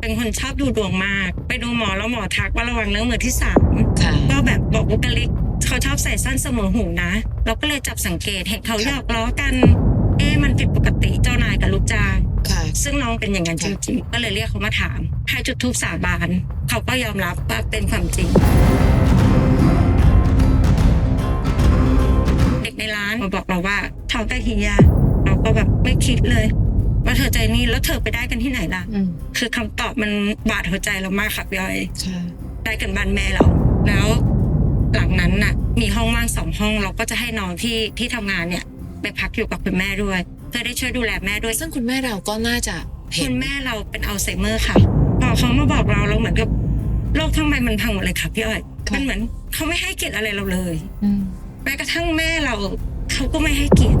เป็นคนชอบดูดวงมาก ไปดูหมอแล้วหมอทักว่าระวังเรื่องมือที่สามค่ะ ก็แบบบอกบุคลิกเขาชอบใส่สั้นเสมอหูนะ เราก็เลยจับสังเกตเห็นเขาหยอกล้อกัน เอ๊ะมันผิดปกติเจ้านายกับลูกจ้างค่ะ ซึ่งน้องเป็นอย่างนั้นจริงๆก็เลยเรียกเขามาถามให้จุดทูปสาบานเขาก็ยอมรับว่าเป็นความจริง เด็กในร้านมาบอกเราว่าท้องกับเฮียเราก็แบบไม่คิดเลย ว่าเธอใจนี่แล้วเธอไปได้กันที่ไหนล่ะอืมคือคำตอบมันบาดหัวใจเรามากค่ะพี่อ้อยค่ะได้กันบ้านแม่เรา แล้วหลังนั้นน่ะ มีห้องว่างสองห้องเราก็จะให้น้องที่ที่ทำงานเนี่ย ไปพักอยู่กับคุณแม่ด้วยเพื่อได้ช่วยดูแลแม่ด้วย ซึ่งคุณแม่เราก็น่าจะเห็คุนณแม่เราเป็นอัลไซเมอร์ค่ะพอเขามาบอกเราเราเหมือนกับโลกทั้งใบมันพังหมดเลยค่ะพี่อ้อยมันเหมือนเขาไม่ให้เกียรติอะไรเราเลยอืมแม้กระทั่งแม่เราเขาก็ไม่ให้เกียรติ